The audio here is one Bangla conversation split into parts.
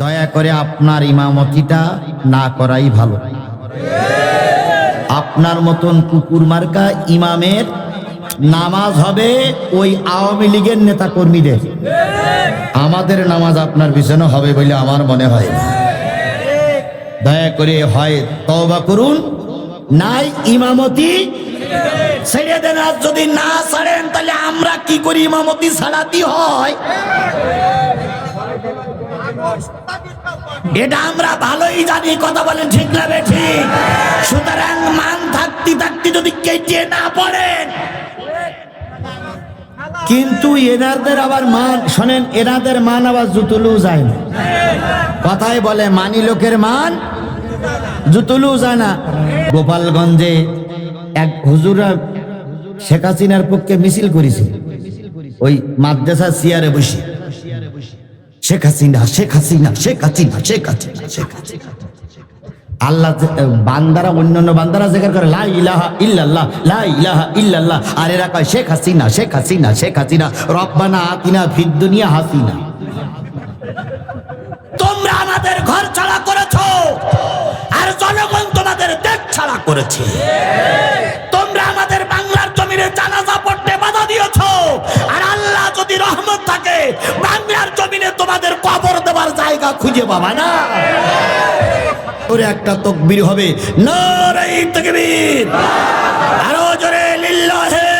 দয়া করে আপনার ইমামতিটা না করাই ভালো। আপনার মতন কুকুর মার্কা ইমামের নামাজ হবে ওই আওয়ামী লীগের নেতা কর্মীদের আমাদের নামাজ আপনার পিছনে হবে বলে আমার মনে হয় দয়া করে হয় তওবা করুন। নাই ইমামতি ছেড়ে দেন আর যদি না ছাড়েন, তাহলে আমরা কি করি? ইমামতি ছাড়াতে হয়। এটা আমরা ভালোই জানি, কথা বলেন ঠিক না বে ঠিক সুতরাং মান থাকতে থাকতে যদি কেটে না পড়েন কিন্তু এনাদের আবার মান, শোনেন, এনাদের মান আবার জুতুলু যায় না। কথায় বলে, মানি লোকের মান জুতুলু যায় না। গোপালগঞ্জে এক হুজুরা শেখ হাসিনার পক্ষে মিছিল করেছে। ওই মাদ্রাসা চেয়ারে বসে। শেখ হাসিনা শেখ হাসিনা শেখ হাসিনা শেখ হাসিনা শেখ হাসিনা। আল্লাহ বান্দারা, অন্যান্য বান্দারা জেগার করে, লা ইলাহা ইল্লাল্লাহ, লা ইলাহা ইল্লাল্লাহ। আর এরা কয়, শেখ হাসিনা শেখ হাসিনা শেখ হাসিনা। রব্বানা আতিনা ফিদ দুনিয়া হাসিনা। তোমরা আমাদের ঘর ছাড়া করেছ, আর জনগণ তোমাদের দেশ ছাড়া করেছে। জমিনে তোমাদের কবর দেবার জায়গা খুঁজে পাবা না। ওরে একটা তকবীর হবে নারাই তকবীর। আরও জোরে, লিল্লাহে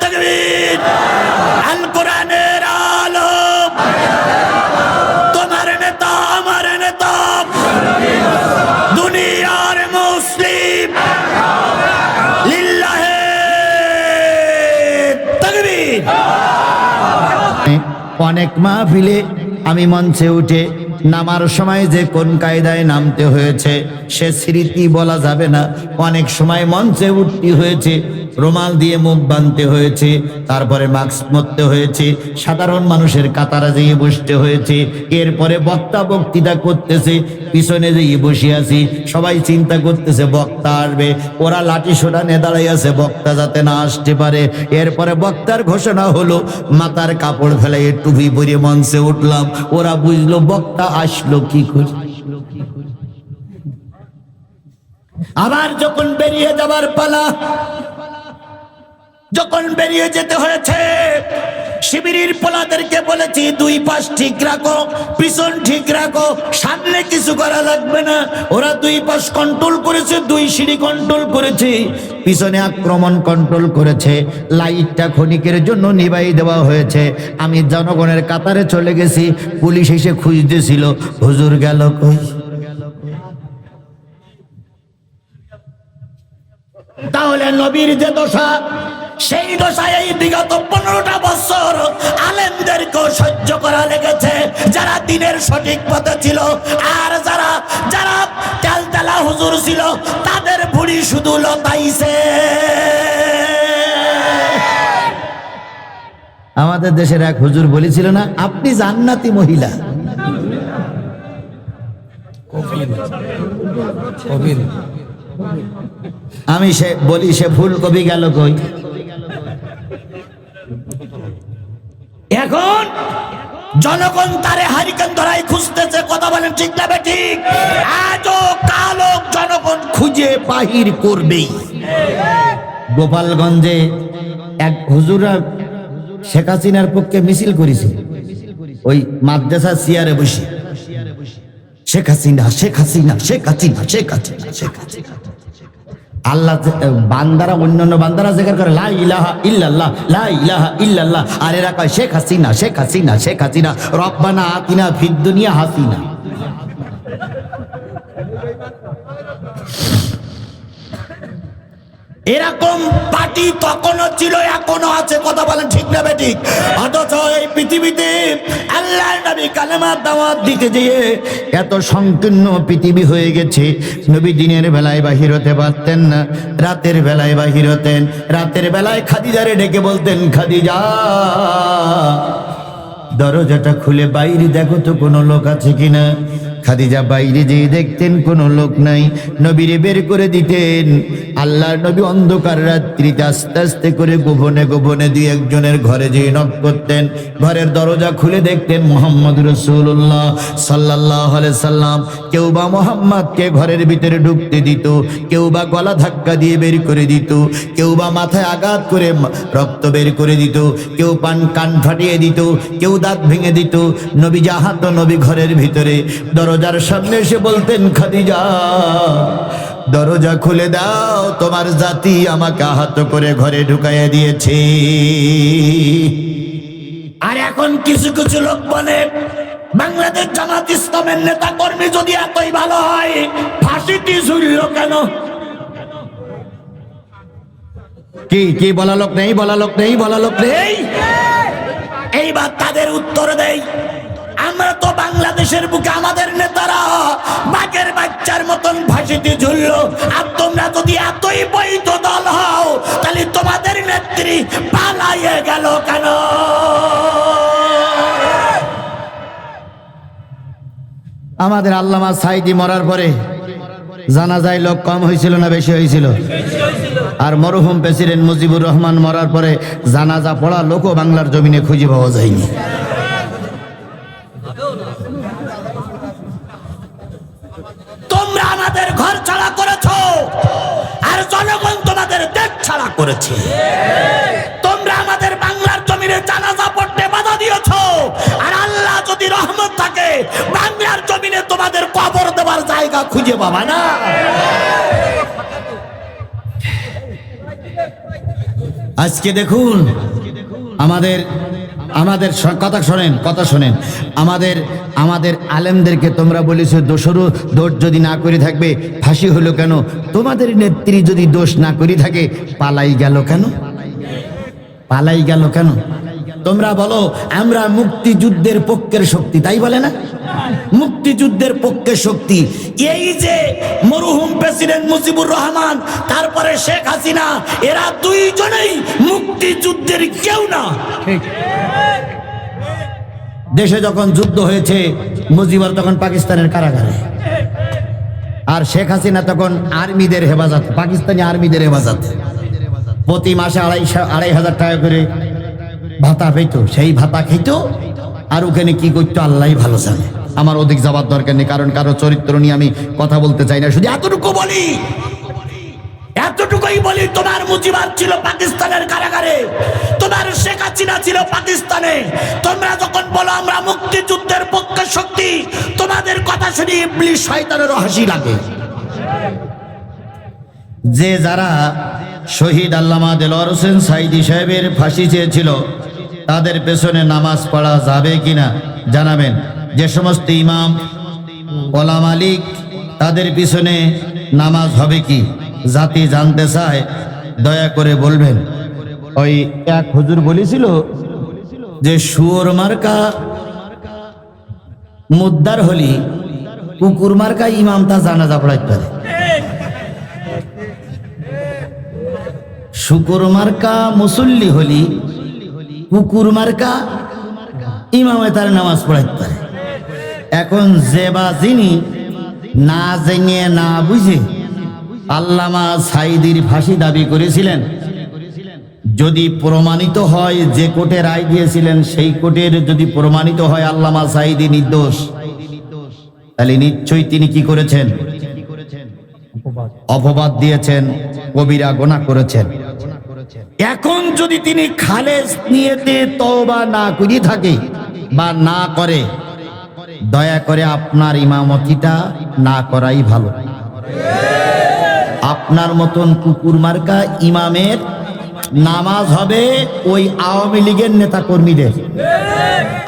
তকবীর। আল অনেক মাহফিলে আমি মঞ্চে উঠে নামার সময় যে কোন কায়দায় নামতে হয়েছে সে স্মৃতি বলা যাবে না। অনেক সময় মঞ্চে উঠতে হয়েছে। রুমাল দিয়ে মুখ বাঁধতে হয়েছে, তারপরে মাস্ক পরতে হয়েছে, সাধারণ মানুষের কাতারা যেয়ে বসতে হয়েছে, এরপরে বক্তা বক্তৃতা করতেছে, পিছনে যেয়ে বসে আছি, সবাই চিন্তা করতেছে, বক্তা আসবে, ওরা লাঠি সোটা নিয়ে দাঁড়াই আছে, বক্তা যাতে না আসতে পারে, এরপরে বক্তার ঘোষণা হলো, মাথার কাপড় ফেলাই টুপি পরে মঞ্চে উঠলাম, ওরা বুঝলো বক্তা আসলো কি করে। আবার যখন বেরিয়ে যাবার পালা যখন বেরিয়ে যেতে হয়েছে, শিবিরের পোলাদেরকে বলেছি, দুই পাশ ঠিক রাখো, পিছন ঠিক রাখো, সামনে কিছু করা লাগবে না। ওরা দুই পাশ কন্ট্রোল করেছে, দুই সিঁড়ি কন্ট্রোল করেছে, পিছনে আক্রমণ কন্ট্রোল করেছে। লাইটটা ক্ষণিকের জন্য নিবাই দেওয়া হয়েছে। আমি জনগণের কাতারে চলে গেছি, পুলিশ এসে খুঁজতেছিল। হুজুর গেল কই? তাহলে নবীর যে দশা সেই দশায় এই বিগত পনেরোটা বছর আলেমদেরকেও সহ্য করা লেগেছে, যারা দিনের সঠিক পথে ছিল আর যারা যারা তেলতেলা হুজুর ছিল, তাদের ভুড়ি শুধু লতাইছে। আমাদের দেশের এক হুজুর বলেছিল না, আপনি জান্নাতি মহিলা। আমি সে বলি, সে ফুলকপি গেল কই এখন জনগণ তারে হারিকেন ধরাই খুঁজতেছে, কথা বলেন ঠিক না ঠিক? আজও কালো জনগণ খুঁজে বাহির করবেই। গোপালগঞ্জে এক হুজুরা শেখ হাসিনার পক্ষে মিছিল করেছে। ওই মাদ্রাসা চেয়ারে বসে। শেখ হাসিনা শেখ হাসিনা শেখ হাসিনা শেখ হাসিনা শেখ হাসিনা। আল্লাহ বান্দারা অন্য অন্য বান্দারা জেগার করে, লা ইলাহা ইল্লাল্লাহ, লা ইলাহা ইল্লাল্লাহ। আর এরা কয়, শেখ হাসিনা শেখ হাসিনা শেখ হাসিনা, রব্বানা আতিনা ফিদ দুনিয়া হাসিনা। এরকম পার্টি তখনও ছিল এখনও আছে, কথা বলেন ঠিক না বেঠিক অথচ এই পৃথিবীতে আল্লাহ নবী কালেমার দাওয়াত দিতে যেয়ে এত সংকীর্ণ পৃথিবী হয়ে গেছে। নবী দিনের বেলায় বাহির হতে পারতেন না, রাতের বেলায় বাহির হতেন, রাতের বেলায় খাদিজারে ডেকে বলতেন, খাদিজা, দরজাটা খুলে বাইরে দেখো তো কোনো লোক আছে কিনা? খাদিজা বাইরে যেয়ে দেখতেন, কোনো লোক নাই। নবীরে বের করে দিতেন। আল্লাহ নবী অন্ধকার রাত্রিতে আস্তে আস্তে করে গোপনে গোপনে দুই একজনের ঘরে যেয়ে নক করতেন। ঘরের দরজা খুলে দেখতেন মোহাম্মদ রসুল্লাহ সাল্লাহ সাল্লাম। কেউ বা মোহাম্মদকে ঘরের ভিতরে ঢুকতে দিত, কেউ বা গলা ধাক্কা দিয়ে বের করে দিত, কেউ বা মাথায় আঘাত করে রক্ত বের করে দিত, কেউ পান কান ফাটিয়ে দিত, কেউ দাঁত ভেঙে দিত। নবী জাহাত নবী ঘরের ভিতরে দরজার সামনে এসে বলতেন, খাদিজা, দরজা খুলে দাও, তোমার জাতি আমাকে আহত করে ঘরে ঢুকাইয়া দিয়েছে। আর এখন কিছু কিছু লোক বলে, বাংলাদেশ জামাত ইসলামের নেতা কর্মী যদি এতই ভালো হয়, ফাঁসিটি ঝুলল কেন? কি কি বলা লোক নেই বলা লোক নেই বলা লোক নেই? এইবার তাদের উত্তর দেই। আমরা তো বাংলাদেশের বুকে আমাদের নেতারা। বাঘের বাচ্চার মতন ফাঁসিতে ঝুললো। আর তোমরা যদি এতই বৈধ দল হও, তাহলে তোমাদের নেত্রী পালাইয়ে গেল কেন? আমাদের আল্লামা সাইদি মরার পরে জানা যায় লোক কম হয়েছিল না বেশি হয়েছিল? আর মরহুম প্রেসিডেন্ট মুজিবুর রহমান মরার পরে জানাজা পড়া লোকও বাংলার জমিনে খুঁজে পাওয়া যায়নি। করেছে। তোমরা আমাদের বাংলার জমিনে জানাজা পড়তে বাধা দিয়েছ। আর আল্লাহ যদি রহমত থাকে বাংলার জমিনে তোমাদের কবর দেওয়ার জায়গা খুঁজে পাবা না। আজকে দেখুন আমাদের আমাদের কথা শোনেন কথা শোনেন। আমাদের আমাদের আলেমদেরকে তোমরা বলেছ, দোষরও দোষ যদি না করে থাকবে, ফাঁসি হলো কেন? তোমাদের নেত্রী যদি দোষ না করে থাকে, পালাই গেল কেন? পালাই গেল কেন? তোমরা বলো আমরা মুক্তিযুদ্ধের পক্ষের শক্তি তাই বলে না? মুক্তিযুদ্ধের পক্ষের শক্তি। এই যে মরুহুম প্রেসিডেন্ট মুজিবুর রহমান তারপরে শেখ হাসিনা এরা দুইজনেই মুক্তিযুদ্ধের কেউ না। দেশে যখন যুদ্ধ হয়েছে মুজিবর তখন পাকিস্তানের কারাগারে। আর শেখ হাসিনা তখন আর্মিদের হেফাজত পাকিস্তানি আর্মিদের হেফাজত। প্রতি মাসে আড়াইশো আড়াই হাজার টাকা করে ভাতা পেত সেই ভাতা খেত আর ওখানে কি করতো আল্লাহ ভালো জানে। আমার অধিক যাবার দরকার নেই, কারণ কারও চরিত্র নিয়ে আমি কথা বলতে চাই না। শুধু এতটুকু বলি, এতটুকুই বলি, তোমার মুজিবার ছিল পাকিস্তানের কারাগারে, তোমার শেখ হাসিনা ছিল পাকিস্তানে। তোমরা যখন বলো আমরা মুক্তিযুদ্ধের পক্ষে শক্তি, তোমাদের কথা শুনি ইবলিশ শয়তানেরও হাসি লাগে। যে যারা শহীদ আল্লামা দেলোয়ার হোসেন সাইদি সাহেবের ফাঁসি চেয়েছিল। তাদের পেছনে নামাজ পড়া যাবে কিনা জানাবেন। যে সমস্ত ইমাম, ওলা মালিক, তাদের পিছনে নামাজ হবে কি? জাতি জানতে চায়, দয়া করে বলবেন। ওই এক হুজুর বলেছিল যে, শুয়োর মার্কা মুদ্দার হলি, কুকুর মার্কা ইমাম তা জানাজা পড়াইতে পারে। শুকুর মার্কা মুসল্লি হলি কুকুর মার্কা ইমামে তার নামাজ পড়াইতে পারে। এখন যে বা যিনি না জেনে না বুঝে আল্লামা সাইদির ফাঁসি দাবি করেছিলেন যদি প্রমাণিত হয় যে কোর্টে রায় দিয়েছিলেন সেই কোর্টের যদি প্রমাণিত হয় আল্লামা সাইদি নির্দোষ তাহলে নিশ্চয়ই তিনি কি করেছেন? অপবাদ দিয়েছেন কবিরা গোনা করেছেন। এখন যদি তিনি খালেজ নিয়েতে তওবা না করি থাকে বা না করে, দয়া করে আপনার ইমামতিটা না করাই ভালো। আপনার মতন কুকুর মার্কা ইমামের নামাজ হবে ওই আওয়ামী লীগের নেতা কর্মীদের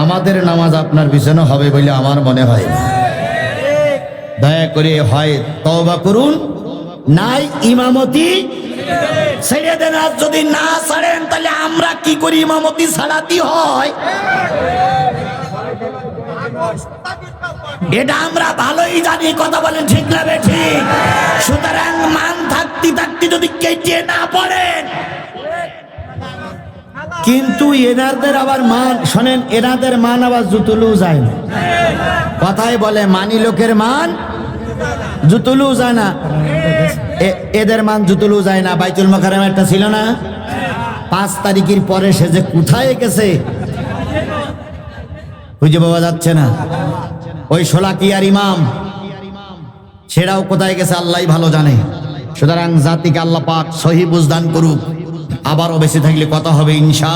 আমাদের নামাজ আপনার পিছনে হবে বলে আমার মনে হয় দয়া করে হয় তওবা করুন, নাই ইমামতি ছেড়ে দেন, আর যদি না ছাড়েন, তাহলে আমরা কি করি? ইমামতি ছাড়াতে হয়? এটা আমরা ভালোই জানি, কথা বলেন ঠিক না ঠিক? সুতরাং মান থাকতে থাকতে যদি কেটে না পড়েন, কিন্তু এনাদের আবার মান, শোনেন, এনাদের মান আবার জুতুলু যায় না। কথায় বলে, মানি লোকের মান জুতুলু যায় না। এদের মান জুতুলু যায় না। বাইতুল মকারাম একটা ছিল না? পাঁচ তারিখের পরে সে যে কোথায় গেছে? খুঁজে পাওয়া যাচ্ছে না। ওই সোলাকিয়ার ইমাম, সেটাও কোথায় গেছে আল্লাহ ভালো জানে। সুতরাং জাতিকে আল্লাহ পাক সহি বুঝদান করুক। আবারও বেঁচে থাকলে কথা হবে ইনশা